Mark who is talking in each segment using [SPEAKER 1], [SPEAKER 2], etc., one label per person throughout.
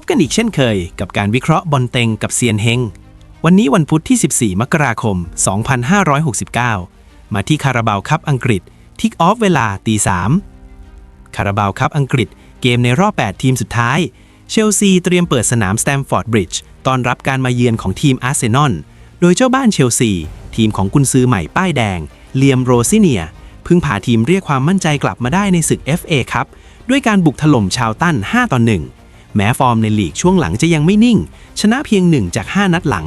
[SPEAKER 1] บกันอีกเช่นเคย กับการวิเคราะห์บอลเต็งกับเซียนเฮง วันนี้วันพุธที่ 14 มกราคม 2569 มาที่คาราบาวคัพอังกฤษทิกออฟเวลาตี3คาราบาวคัพอังกฤษ เกมในรอบ 8 ทีมสุดท้าย เชลซีเตรียมเปิดสนามสแตมฟอร์ดบริดจ์ตอนรับการมาเยือนของทีมอาร์เซนอล โดยเจ้าบ้านเชลซี ทีมของกุนซือใหม่ป้ายแดง เลียมโรซิเนีย เพิ่งพาทีมเรียกความมั่นใจกลับมาได้ในศึก FA ครับ ด้วยการบุกถล่มชาวตั้น 5 ต่อ 1 แม้ฟอร์มในลีกช่วงหลังจะยังไม่นิ่ง ชนะเพียง 1 จาก 5 นัดหลัง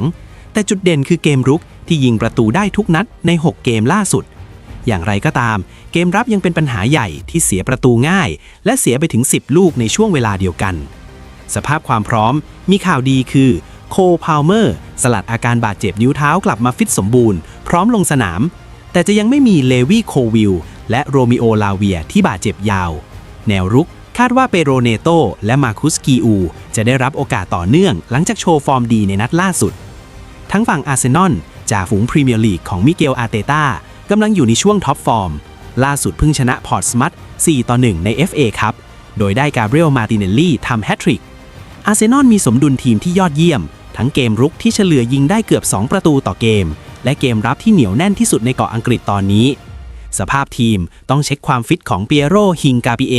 [SPEAKER 1] แต่จุดเด่นคือเกมรุกที่ยิงประตูได้ทุกนัดใน 6 เกมล่าสุด อย่างไรก็ตาม เกมรับยังเป็นปัญหาใหญ่ที่เสียประตูง่าย และเสียไปถึง 10 ลูกในช่วงเวลาเดียวกัน สภาพความพร้อมมีข่าวดีคือโคพาวเมอร์สลัดอาการบาดเจ็บนิ้วเท้ากลับมาฟิตสมบูรณ์ พร้อมลงสนาม แต่จะยังไม่มีเลวี่โควิลและโรมิโอลาเวียที่บาดเจ็บยาว แนวรุก คาดว่าเปโรเนโตและมาคุสกีอู จะได้รับโอกาสต่อเนื่องหลังจากโชว์ฟอร์มดีในนัดล่าสุด ทั้งฝั่งอาร์เซนอลจ่าฝูงพรีเมียร์ลีกของมิเกลอาร์เตตากำลังอยู่ในช่วงท็อปฟอร์ม ล่าสุดเพิ่งชนะพอร์ตสมัต4ต่อ 1 ใน FA ครับ โดยได้กาเบรียลมาติเนลลี่ทำแฮตทริก อาร์เซนอลมีสมดุลทีมที่ยอดเยี่ยม ทั้งเกมรุกที่เฉลี่ยยิงได้เกือบ 2 ประตูต่อเกม และเกมรับที่เหนียวแน่นที่สุดในเกาะอังกฤษตอนนี้ สภาพทีมต้องเช็คความฟิตของเปียโรฮิงกาปิเอ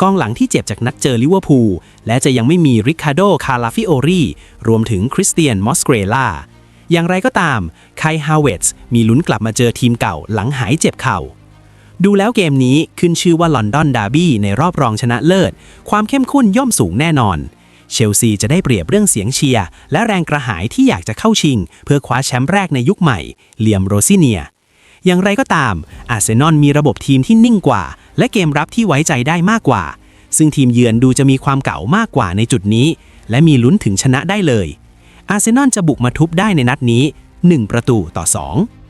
[SPEAKER 1] กองหลังที่เจ็บจากนัดเจอลิเวอร์พูลและจะยังไม่มีริคาโด คาราฟิโอรีรวมถึงคริสเตียน มอสเกรล่า อย่างไรก็ตามไคฮาวเวตส์มีลุ้นกลับมาเจอทีมเก่าหลังหายเจ็บเข่า ดูแล้วเกมนี้ขึ้นชื่อว่าลอนดอนดาร์บี้ในรอบรองชนะเลิศ ความเข้มข้นย่อมสูงแน่นอน เชลซีจะได้เปรียบเรื่องเสียงเชียร์และแรงกระหายที่อยากจะเข้าชิง เพื่อคว้าแชมป์แรกในยุคใหม่เลียมโรซิเนีย อย่างไรก็ตาม อาร์เซนอลมีระบบทีมที่นิ่งกว่า และเกมรับที่ไว้ใจได้มากกว่า ซึ่งทีมเยือนดูจะมีความเก่ามากกว่าในจุดนี้ และมีลุ้นถึงชนะได้เลย อาร์เซนอลจะบุกมาทุบได้ในนัดนี้ 1 ประตูต่อ 2